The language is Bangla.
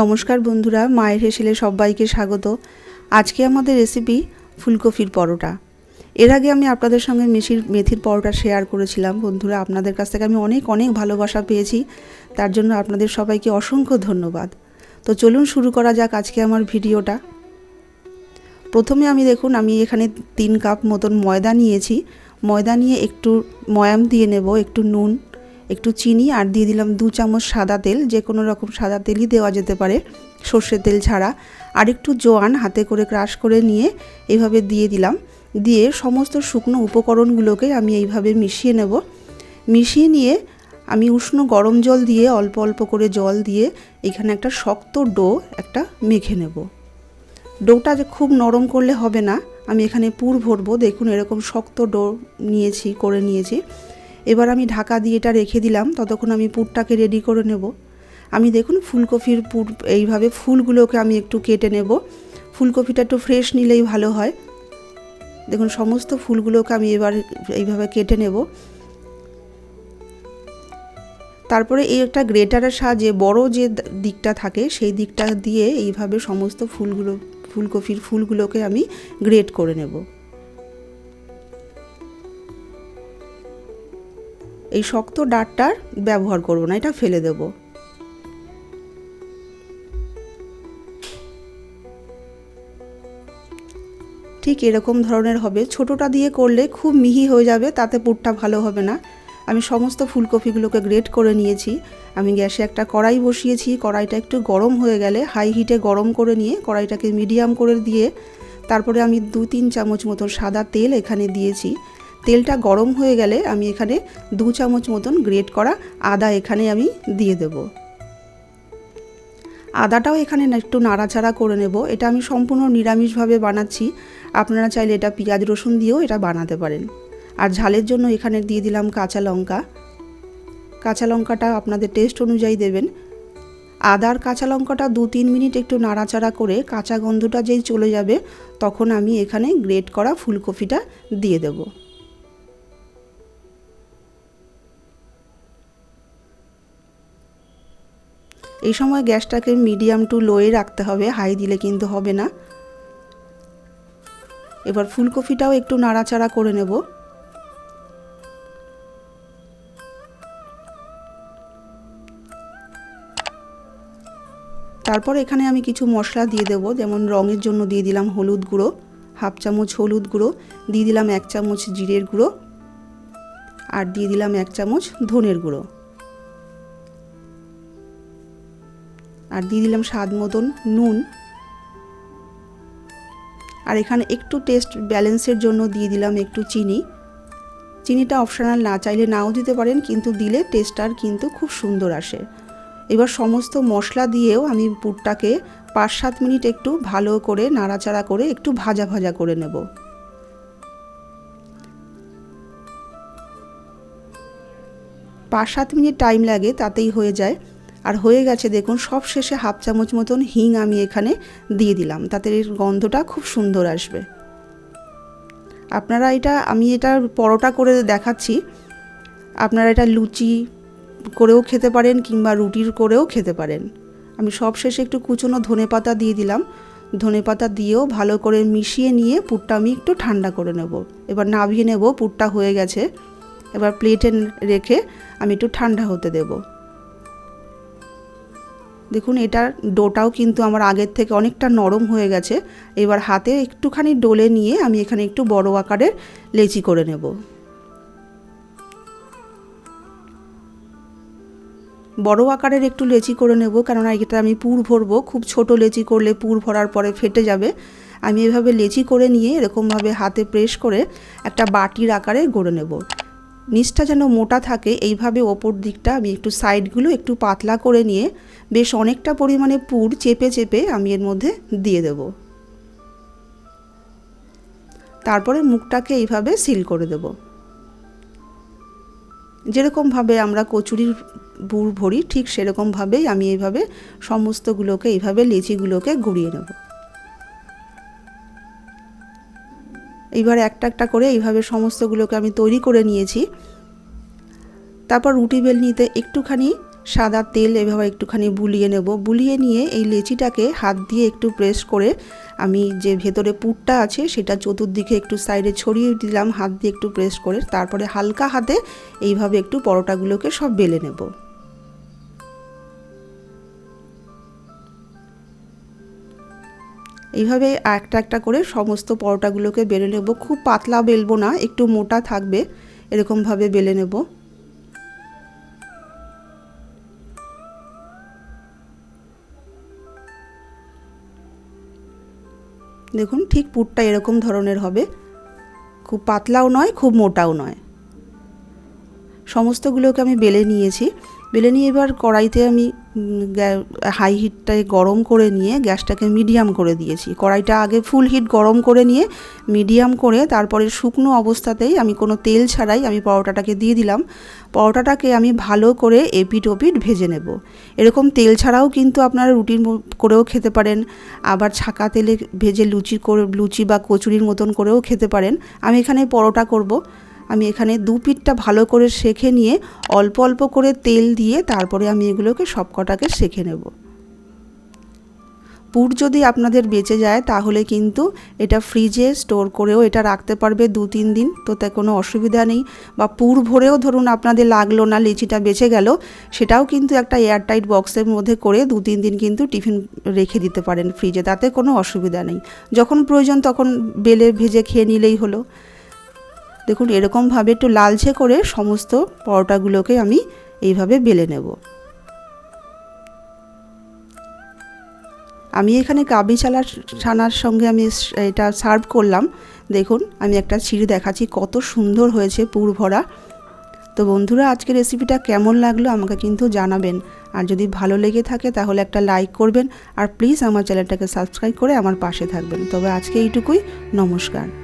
নমস্কার বন্ধুরা, মায়ের হেসেলে সবাইকে স্বাগত। আজকে আমাদের রেসিপি ফুলকপির পরোটা। এর আগে আমি আপনাদের সঙ্গে মেশির মেথির পরোটা শেয়ার করেছিলাম। বন্ধুরা, আপনাদের কাছ থেকে আমি অনেক অনেক ভালোবাসা পেয়েছি। তার জন্য আপনাদের সবাইকে অসংখ্য ধন্যবাদ। তো চলুন শুরু করা যাক আজকে আমার ভিডিওটা। প্রথমে আমি দেখুন, আমি এখানে তিন কাপ মতন ময়দা নিয়েছি। ময়দা নিয়ে একটু ময়াম দিয়ে নেব, একটু নুন একটু চিনি আর দিয়ে দিলাম দু চামচ সাদা তেল, যে কোনো রকম সাদা তেলই দেওয়া যেতে পারে, সর্ষের তেল ছাড়া। আর একটু জোয়ান হাতে করে ক্রাশ করে নিয়ে এইভাবে দিয়ে দিলাম। দিয়ে সমস্ত শুকনো উপকরণগুলোকে আমি এইভাবে মিশিয়ে নেব। মিশিয়ে নিয়ে আমি উষ্ণ গরম জল দিয়ে অল্প অল্প করে জল দিয়ে এখানে একটা শক্ত ডো একটা মেখে নেব। ডোটা যে খুব নরম করলে হবে না, আমি এখানে পুর ভরবো। দেখুন এরকম শক্ত ডো নিয়েছি, করে নিয়েছি। এবার আমি ঢাকা দিয়ে এটা রেখে দিলাম, ততক্ষণ আমি পুরটাকে রেডি করে নেব। আমি দেখুন ফুলকপির পুর, এইভাবে ফুলগুলোকে আমি একটু কেটে নেব। ফুলকপিটা একটু ফ্রেশ নিলেই ভালো হয়। দেখুন সমস্ত ফুলগুলোকে আমি এবার এইভাবে কেটে নেব। তারপরে এই একটা গ্রেটারের সাহায্যে বড় যে দিকটা থাকে, সেই দিকটা দিয়ে এইভাবে সমস্ত ফুলগুলো, ফুলকপির ফুলগুলোকে আমি গ্রেট করে নেব। এই শক্ত ডাঁটটার ব্যবহার করব না, এটা ফেলে দেব। ঠিক এরকম ধরনের হবে। ছোটোটা দিয়ে করলে খুব মিহি হয়ে যাবে, তাতে পুরটা ভালো হবে না। আমি সমস্ত ফুলকপিগুলোকে গ্রেট করে নিয়েছি। আমি গ্যাসে একটা কড়াই বসিয়েছি, কড়াইটা একটু গরম হয়ে গেলে হাই হিটে গরম করে নিয়ে কড়াইটাকে মিডিয়াম করে দিয়ে, তারপরে আমি দু তিন চামচ মতো সাদা তেল এখানে দিয়েছি। তেলটা গরম হয়ে গেলে আমি এখানে দু চামচ মতন গ্রেট করা আদা এখানে আমি দিয়ে দেব। আদাটাও এখানে একটু নাড়াচাড়া করে নেব। এটা আমি সম্পূর্ণ নিরামিষভাবে বানাচ্ছি। আপনারা চাইলে এটা পেঁয়াজ রসুন দিয়েও এটা বানাতে পারেন। আর ঝালের জন্য এখানে দিয়ে দিলাম কাঁচা লঙ্কা। কাঁচা লঙ্কাটা আপনাদের টেস্ট অনুযায়ী দেবেন। আদার কাঁচা লঙ্কাটা দু তিন মিনিট একটু নাড়াচাড়া করে কাঁচা গন্ধটা যেই চলে যাবে, তখন আমি এখানে গ্রেট করা ফুলকপিটা দিয়ে দেবো। এই সময় গ্যাসটাকে মিডিয়াম টু লোয়ে রাখতে হবে, হাই দিলে কিন্তু হবে না। এবার ফুলকপিটাও একটু নাড়াচাড়া করে নেব। তারপর এখানে আমি কিছু মশলা দিয়ে দেবো, যেমন রঙের জন্য দিয়ে দিলাম হলুদ গুঁড়ো, হাফ চামচ হলুদ গুঁড়ো, দিয়ে দিলাম এক চামচ জিরের গুঁড়ো, আর দিয়ে দিলাম এক চামচ ধনের গুঁড়ো। আর দিয়ে দিলাম স্বাদ মতন নুন। আর এখানে একটু টেস্ট ব্যালেন্সের জন্য দিয়ে দিলাম একটু চিনি। চিনিটা অপশনাল না, চাইলে নাও দিতে পারেন, কিন্তু দিলে টেস্টটার কিন্তু খুব সুন্দর আসে। এবার সমস্ত মশলা দিয়েও আমি পুরটাকে পাঁচ সাত মিনিট একটু ভালো করে নাড়াচাড়া করে একটু ভাজা ভাজা করে নেব। পাঁচ সাত মিনিট টাইম লাগে, তাতেই হয়ে যায়। আর হয়ে গেছে দেখুন, সব শেষে হাফ চামচ মতন হিং আমি এখানে দিয়ে দিলাম। তাতে এর গন্ধটা খুব সুন্দর আসবে। আপনারা এটা, আমি এটা পরোটা করে দেখাচ্ছি। আপনারা এটা লুচি করেও খেতে পারেন কিংবা রুটির করেও খেতে পারেন। আমি সব শেষে একটু কুচনো ধনে পাতা দিয়ে দিলাম। ধনে পাতা দিয়েও ভালো করে মিশিয়ে নিয়ে পুরটা আমি একটু ঠান্ডা করে নেব। এবার নাবিয়ে নেব, পুরটা হয়ে গেছে। এবার প্লেটে রেখে আমি একটু ঠান্ডা হতে দেবো। দেখুন, এটার ডোটাও কিন্তু আমার আগের থেকে অনেকটা নরম হয়ে গেছে। এবার হাতে একটুখানি ডোলে নিয়ে আমি এখানে একটু বড় আকারের লেচি করে নেব। বড় আকারের একটু লেচি করে নেব, কেননা এটা আমি পুর ভরবো। খুব ছোট লেচি করলে পুর ভরার পরে ফেটে যাবে। আমি এভাবে লেচি করে নিয়ে এরকমভাবে হাতে প্রেস করে একটা বাটির আকারে গড়ে নেব। নিচটা যেন মোটা থাকে, এইভাবে ওপর দিকটা আমি একটু সাইডগুলো একটু পাতলা করে নিয়ে বেশ অনেকটা পরিমাণে পুর চেপে চেপে আমি এর মধ্যে দিয়ে দেব। তারপরে মুখটাকে এইভাবে সিল করে দেব। যেরকমভাবে আমরা কচুরির পুর ভরি, ঠিক সেরকমভাবেই আমি এইভাবে সমস্তগুলোকে, এইভাবে লিচিগুলোকে গুঁড়িয়ে নেব। এইবার একটা একটা করে এইভাবে সমস্তগুলোকে আমি তৈরি করে নিয়েছি। তারপর রুটি বেল নিতে একটুখানি সাদা তেল এভাবে একটুখানি বুলিয়ে নেব। বুলিয়ে নিয়ে এই লেচিটাকে হাত দিয়ে একটু প্রেস করে আমি যে ভেতরে পুরটা আছে সেটা চতুর্দিকে একটু সাইডে ছড়িয়ে দিলাম, হাত দিয়ে একটু প্রেস করে তারপরে হালকা হাতে এইভাবে একটু পরোটাগুলোকে সব বেলে নেব। এইভাবে একটা একটা করে সমস্ত পরোটাগুলোকে বেলে নেব। খুব পাতলা বেলবো না, একটু মোটা থাকবে, এরকমভাবে বেলে নেব। দেখুন, ঠিক পুরটা এরকম ধরনের হবে। খুব পাতলাও নয়, খুব মোটাও নয়। সমস্তগুলোকে আমি বেলে নিয়েছি। বেলে নিয়ে এবার কড়াইতে আমি হাই হিটটায় গরম করে নিয়ে গ্যাসটাকে মিডিয়াম করে দিয়েছি। কড়াইটা আগে ফুল হিট গরম করে নিয়ে মিডিয়াম করে তারপরে শুকনো অবস্থাতেই আমি কোনো তেল ছাড়াই আমি পরোটাটাকে দিয়ে দিলাম। পরোটাটাকে আমি ভালো করে এপিট ওপিট ভেজে নেব। এরকম তেল ছাড়াও কিন্তু আপনারা রুটির করেও খেতে পারেন। আবার ছাকা তেলে ভেজে লুচি করে লুচি বা কচুরির মতন করেও খেতে পারেন। আমি এখানে পরোটা করব। আমি এখানে দু পিঠটা ভালো করে সেখে নিয়ে অল্প অল্প করে তেল দিয়ে তারপরে আমি এগুলোকে সব কটাকে সেখে নেব। পুর যদি আপনাদের বেঁচে যায় তাহলে কিন্তু এটা ফ্রিজে স্টোর করেও এটা রাখতে পারবে দু তিন দিন তো তাই কোনো অসুবিধা নেই। বা পুর ভরেও ধরুন আপনাদের লাগল না, লিচিটা বেঁচে গেল, সেটাও কিন্তু একটা এয়ারটাইট বক্সের মধ্যে করে দু তিন দিন কিন্তু টিফিন রেখে দিতে পারেন ফ্রিজে, তাতে কোনো অসুবিধা নেই। যখন প্রয়োজন তখন বেলে ভেজে খেয়ে নিলেই হলো। দেখুন, এরকমভাবে একটু লালচে করে সমস্ত পরোটাগুলোকে আমি এইভাবে বেলে নেব। আমি এখানে কাবি চালার ছানার সঙ্গে আমি এটা সার্ভ করলাম। দেখুন, আমি একটা ছিঁড়ে দেখাচ্ছি, কত সুন্দর হয়েছে পুর ভরা। তো বন্ধুরা, আজকের রেসিপিটা কেমন লাগল আমাকে কিন্তু জানাবেন। আর যদি ভালো লেগে থাকে, তাহলে একটা লাইক করবেন। আর প্লিজ আমার চ্যানেলটাকে সাবস্ক্রাইব করে আমার পাশে থাকবেন। তবে আজকে এইটুকুই, নমস্কার।